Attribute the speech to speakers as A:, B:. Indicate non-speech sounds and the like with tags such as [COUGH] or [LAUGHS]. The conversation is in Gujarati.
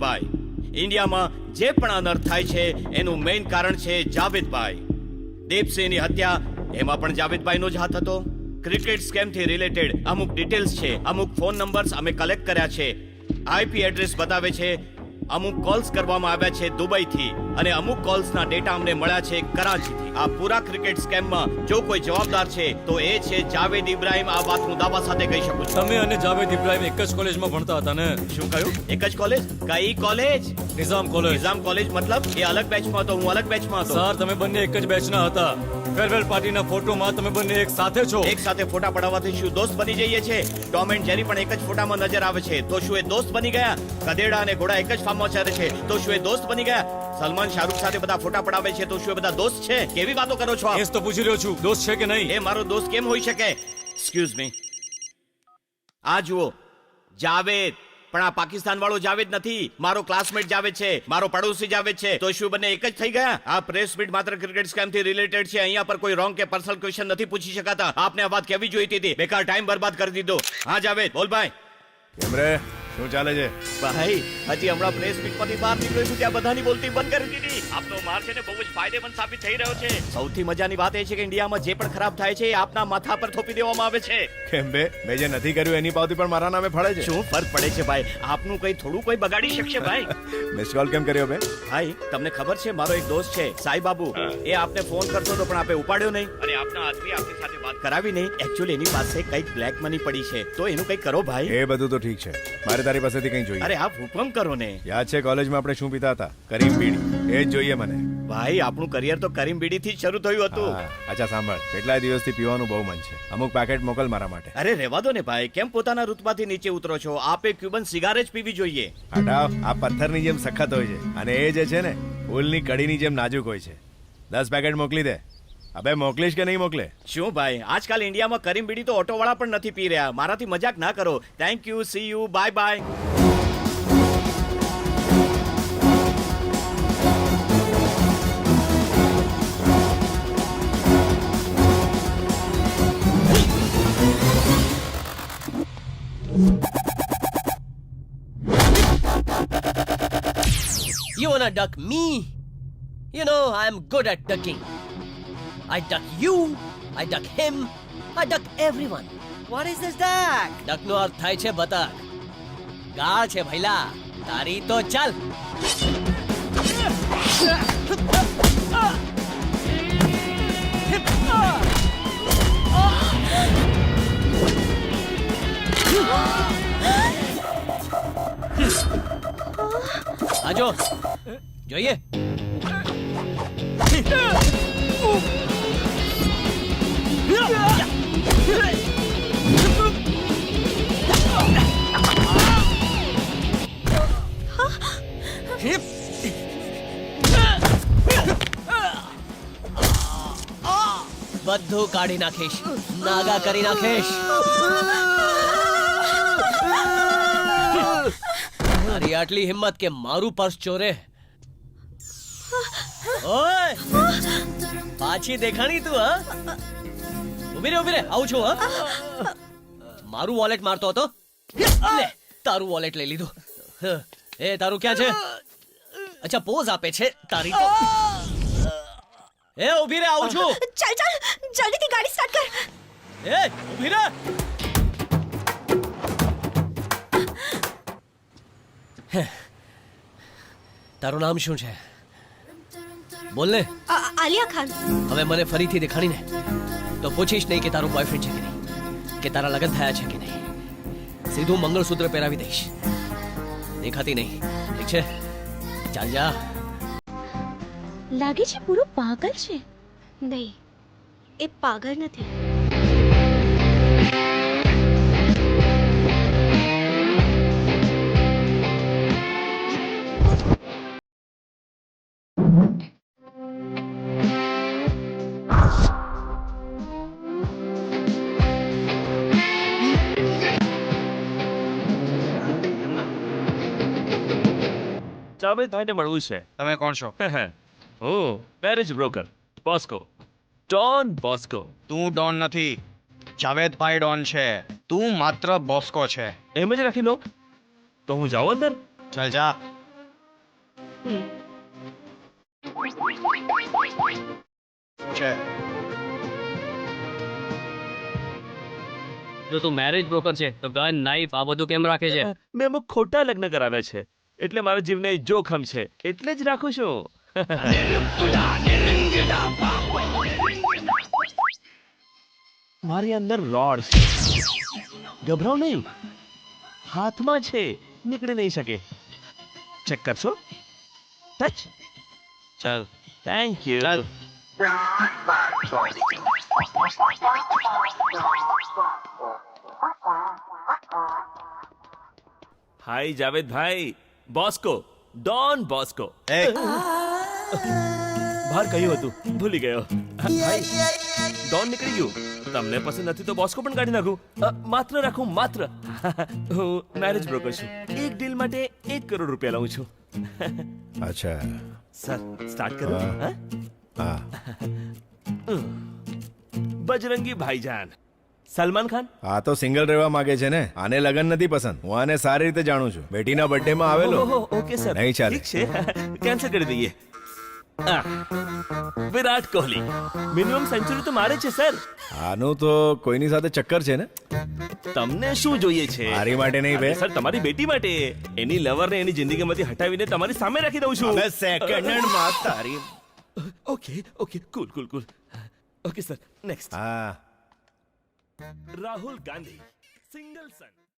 A: ભાઈ. ઇન્ડિયામાં જે પણ અનર્થ થાય છે, એનું મેઇન કારણ છે જાવેદભાઈ. દીપસિંહની હત્યા, એમાં પણ જાવેદભાઈનો જ હાથ હતો. ક્રિકેટ સ્કેમથી રિલેટેડ અમુક ડિટેલ્સ છે, અમુક ફોન નંબર્સ અમે કલેક્ટ કર્યા છે. આઈપી એડ્રેસ બતાવે છે, અમુક કોલ્સ કરવામાં આવ્યા છે દુબઈથી. અને અમુક કોલ્સના ડેટા અમને મળ્યા છે કરાચીથી. આ પૂરા ક્રિકેટ સ્કેમમાં જો કોઈ જવાબદાર છે તો એ છે જાવેદ ઇબ્રાહિમ. આ વાત હું દાવા સાથે કહી શકું છું.
B: તમે અને જાવેદ ઇબ્રાહિમ એક જ કોલેજમાં ભણતા હતા ને?
A: શું કહ્યું? એક જ કોલેજ? કઈ college?
B: Nizam college.
A: Nizam college મતલબ? એ અલગ બેચમાં હતો હું અલગ બેચમાં હતો.
B: સર તમે બંને એક જ બેચના હતા. ફેરવેલ પાર્ટીના ફોટોમાં તમે બંને એક સાથે છો.
A: એક સાથે ફોટા પડાવવાથી શું દોસ્ત બની જઈએ છે? ટોમ એન્ડ જેરી પણ એક જ ફોટામાં નજર આવે છે. તો શું એ દોસ્ત બની ગયા? કદેડા અને ઘોડા એક જ ફાર્મમાં ચરે છે. તો શું એ દોસ્ત બની ગયા? સલમાન શાહરુખ સાથે બધા ફોટા પડાવે છે તો શું એ બધા દોસ્ત છે? કેવી વાતો કરો છો
B: એ જ તો પૂછી રહ્યો છું. દોસ્ત છે કે નહીં?
A: એ મારો દોસ્ત કેમ હોઈ શકે? એક્સક્યુઝ મી આ જુઓ. જાવેદ. પણ આ પાકિસ્તાન વાળો જાવેદ નથી. મારો ક્લાસમેટ જાવેદ છે. મારો પડોશી જાવેદ છે. તો શું બંને એક જ થઈ ગયા? આ પ્રેસ મીટ માત્ર ક્રિકેટ સ્કેમથી રિલેટેડ છે. અહીંયા પર કોઈ રોંગ કે પર્સનલ ક્વેશ્ચન નથી પૂછી શકાતા. આપને આ વાત કેવી જોઈતી હતી? બેકાર ટાઈમ બરબાદ કરી દીધો. હા જાવેદ. બોલ ભાઈ.
C: કેમ રે? શું ચાલે છે?
A: ભાઈ હજી હમણાં પ્રેસ મીટમાંથી બહાર નીકળ્યો છું ત્યાં બધાની બોલતી બંધ કરી દીધી. આપનો માર છે ને બહુ જ ફાયદેમંદ સાબિત થઈ રહ્યો છે. સૌથી મજાની વાત એ છે કે ઇન્ડિયામાં જે પણ ખરાબ થાય છે એ આપના માથા પર થોપી દેવામાં આવે છે.
C: કેમ બે? મેં જે નથી કર્યું એની પાવતી પણ મારા નામે ફળે છે.
A: શું ફરક પડે છે ભાઈ? આપનું કઈ થોડું કોઈ બગાડી શકશે ભાઈ? [LAUGHS]
C: મિસ કોલ કેમ કર્યો બે?
A: ભાઈ તમને ખબર છે મારો એક દોસ્ત છે સાઈ બાબુ. એ આપને ફોન કરતો હતો પણ આપે ઉપાડ્યો નહીં. અને આપના આદમી આપની સાથે વાત કરાવી નહીં. એક્ચ્યુઅલી એની પાસે કંઈક બ્લેક મની પડી છે. તો એનું કઈ કરો ભાઈ.
C: એ બધું તો ઠીક છે. મારે તારી પાસેથી કંઈ જોઈએ?
A: અરે આપ હુકમ કરો ને.
C: યાદ છે કોલેજમાં આપણે શું પીતા હતા? કરીમ બીડી. એ જ જોઈએ મને.
A: ભાઈ આપણું કરિયર તો કરીમ બીડી થી શરૂ થયું હતું.
C: અચ્છા સાંભળ. કેટલાય દિવસથી પીવાનું બહુ મન છે. અમુક પેકેટ મોકલ મારા માટે.
A: અરે રહેવા દો ને ભાઈ. કેમ પોતાના ઋતબાથી નીચે ઉતરો છો? આપે ક્યુબન સિગાર જ પીવી જોઈએ.
C: હટાવ આ પથ્થરની જેમ સખત હોય છે. અને એ જે છે ને ફૂલની કડીની જેમ નાજુક હોય છે. દસ પેકેટ મોકલી દે. અબે મોકલીશ કે નહીં મોકલે
A: શું ભાઈ આજકાલ ઇન્ડિયામાં કરીમ બીડી તો ઓટોવાળા પણ નથી પી રહ્યા મારાથી મજાક ના કરો thank you see you bye bye
D: You wanna duck me? You know, I'm good at ducking. I duck you, I duck him, I duck everyone.
E: What is this duck?
D: duck નો અર્થ થાય છે બતક ગાળ છે ભૈલા તારી તો ચાલ આજો જોઈએ બધું કાઢી નાખીશ નાગા કરી નાખીશ મારી આટલી હિંમત કે મારું પર્સ ચોરે ઓય પાછી દેખાણી તું હા ઊભી રે ઊભી રે. આવું છું હા? મારું વોલેટ મારતો હતો. લે તારું વોલેટ લઈ લીધું. એ તારું ક્યાં છે? અચ્છા પોઝ આપે છે તારી તો. એ ઊભી રે આવું છું.
E: ચાલ ચાલ જલ્દીથી ગાડી સ્ટાર્ટ કર.
D: એ ઊભી રે. તારું નામ શું છે? બોલ ને.
E: આલિયા ખાન.
D: હવે મને ફરીથી દેખાડીને. તો પૂછીશ નહીં કે તારો બોયફ્રેન્ડ છે કે નહીં, કે તારા લગ્ન થયા છે કે નહીં. સીધું મંગળસૂત્ર પહેરાવી દઈશ. દેખાતી નહીં. ઠીક છે? ચાલ જા.
F: લાગે છે પૂરો પાગલ છે.
E: નહીં, એ પાગલ નથી.
G: જાવેદભાઈને મળવું છે.
H: તમે કોણ છો?
G: ઓ marriage broker Bosco don Bosco
H: તું ડોન નથી. જાવેદભાઈ ડોન છે. તું માત્ર બોસ્કો છે.
G: એમ જ રાખી લો. તો હું જાઉં અંદર?
H: ચાલ જા. છે.
D: જો તું મેરેજ બ્રોકર છે તો ગન નાઈફ આ બધું કેમ રાખે છે?
G: મેં અમુક ખોટા લગ્ન કરાવ્યા છે. એટલે મારા જીવને જોખમ છે. એટલે જ રાખું છું. મારી અંદર રોડ છે. ગભરાવ નહીં. હાથમાં છે. નીકળી નહીં શકે. ચેક કરશો? ટચ ચાલ. થેન્ક યુ હાય જાવેદભાઈ બોસ્કો ડોન બોસ્કો. બહાર કહ્યું હતું ભૂલી ગયો. ડોન નીકળી ગયું. તમને પસંદ નથી તો બોસ્કો પણ કાઢી નાખું. માત્ર રાખું માત્ર. હું મેરેજ બ્રોકર છું. એક ડીલ માટે એક કરોડ રૂપિયા લઉં છું.
C: અચ્છા.
G: સર સ્ટાર્ટ કરો?
C: હા.
G: બજરંગી ભાઈજાન. સલમાન ખાન?
C: આ તો સિંગલ રહેવા માંગે છે ને. આને લગન નથી પસંદ. હું આને સારી રીતે જાણું છું. બેટીના બર્થડે માં આવેલો
G: ઓકે સર.
C: નહીં ચાલે.
G: છે. કેન્સલ કરી દઈએ. વિરાટ કોહલી. મિનિમમ સેન્ચુરી તો મારે છે સર.
C: આનું તો કોઈની સાથે ચક્કર છે ને?
G: તમને શું જોઈએ છે?
C: મારી માટે નહીં બે
G: સર તમારી બેટી માટે. એની લવરને એની જિંદગીમાંથી હટાવીને તમારી સામે રાખી દઉં છું.
C: સેકન્ડ હેન્ડમાં તારી
G: okay okay cool cool cool. Okay sir next
C: હા.
G: Rahul Gandhi, single son.